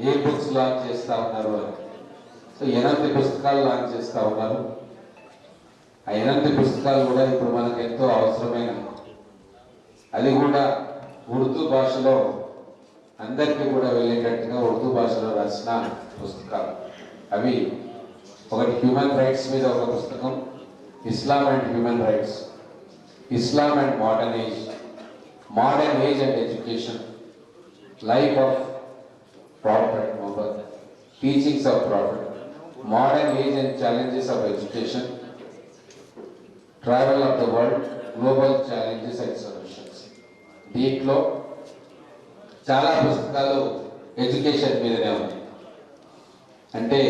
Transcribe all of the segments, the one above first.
ఏ books launch చేస్తా ఉన్నారు అని. సో ఎనిమిది పుస్తకాలు లాంచ్ చేస్తా ఉన్నారు. ఆ ఎనిమిది పుస్తకాలు కూడా ఇప్పుడు మనకు ఎంతో అవసరమైన అది కూడా ఉర్దూ భాషలో అందరికీ కూడా వెళ్ళేటట్టుగా ఉర్దూ భాషలో రాసిన పుస్తకాలు. అవి ఒకటి హ్యూమన్ రైట్స్ మీద ఒక పుస్తకం Islam and human rights Islam and modern age modern age and education life of Prophet Muhammad, teachings of Prophet, modern age and challenges of education travel of the world global challenges and solutions దీంట్లో చాలా పుస్తకాలు education మీదనే ఉన్నాయి అంటే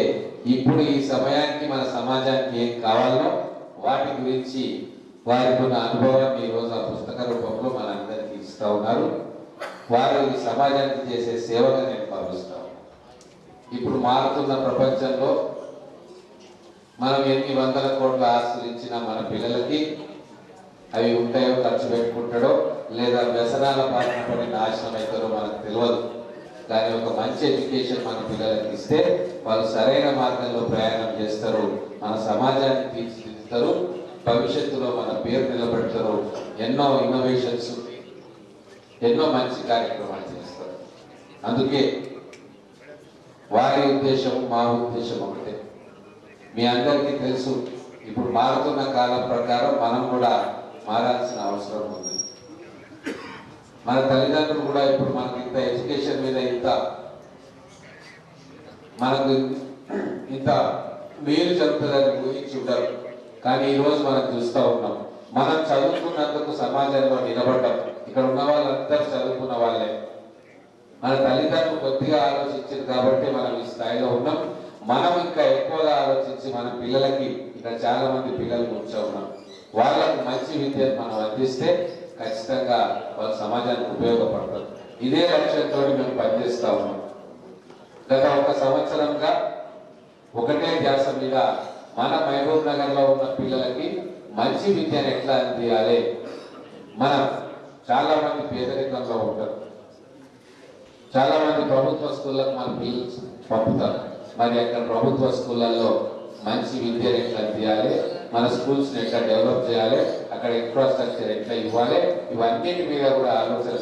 ఇప్పుడు ఈ సమయానికి మన సమాజానికి ఏం కావాలో వాటి గురించి వారికి ఉన్న అనుభవాన్ని ఈరోజు ఆ పుస్తక రూపంలో మనందరికీ ఇస్తూ ఉన్నారు వారు ఈ సమాజానికి చేసే సేవగా నేను భావిస్తాను ఇప్పుడు మారుతున్న ప్రపంచంలో మనం ఎన్ని వందల కోట్ల ఆస్తులు మన పిల్లలకి అవి ఉంటాయో ఖర్చు పెట్టుకుంటాడో లేదా వ్యసనాల బారిన పడి నాశనం అవుతారో మనకు తెలియదు కానీ ఒక మంచి ఎడ్యుకేషన్ మన పిల్లలకి ఇస్తే వాళ్ళు సరైన మార్గంలో ప్రయాణం చేస్తారు మన సమాజాన్ని తీర్చిదిద్దుతారు భవిష్యత్తులో మన పేరు నిలబెడతారు. ఎన్నో ఇన్నోవేషన్స్ ఎన్నో మంచి కార్యక్రమాలు చేస్తారు. అందుకే వారి ఉద్దేశం మా ఉద్దేశం ఒకటే. మీ అందరికీ తెలుసు ఇప్పుడు మారుతున్న కాలం ప్రకారం మనం కూడా మారాల్సిన అవసరం ఉంది. మన తల్లిదండ్రులు కూడా ఇప్పుడు మనకి ఇంత ఎడ్యుకేషన్ మీద ఇంత మనకు ఇంత మేలు జరుగుతుందని ఊహించి ఉండరు. కానీ ఈరోజు మనం చూస్తూ ఉన్నాం. మనం చదువుకున్నందుకు సమాజంలో నిలబడ్డాం. ఇక్కడ ఉన్న వాళ్ళందరూ చదువుకున్న వాళ్ళే. మన తల్లిదండ్రులు కొద్దిగా ఆలోచించారు కాబట్టి మనం ఈ స్థాయిలో ఉన్నాం. మనం ఇంకా ఎక్కువగా ఆలోచించి మన పిల్లలకి ఇక్కడ చాలా మంది పిల్లలు కూర్చో ఉన్నాం వాళ్ళకు మంచి విద్యను మనం అందిస్తే ఖచ్చితంగా వాళ్ళ సమాజానికి ఉపయోగపడతారు. ఇదే లక్ష్యంతో మేము పనిచేస్తా ఉన్నాం. గత ఒక సంవత్సరంగా ఒకటే ధ్యాస మీద మన మహబూబ్ నగర్లో ఉన్న పిల్లలకి మంచి విద్యను ఎట్లా అందియాలి? మనం చాలా మంది పేదరికంలో ఉంటారు. చాలా మంది ప్రభుత్వ స్కూళ్ళకు మన పిల్లలు పంపుతారు. మరి అక్కడ ప్రభుత్వ స్కూళ్ళల్లో మంచి విద్యను ఎట్లా తీయాలి మన స్కూల్స్ ఎట్లా డెవలప్ చేయాలి అక్కడ ఇన్ఫ్రాస్ట్రక్చర్ ఎట్లా ఇవ్వాలి ఇవన్నిటి మీద కూడా ఆలోచన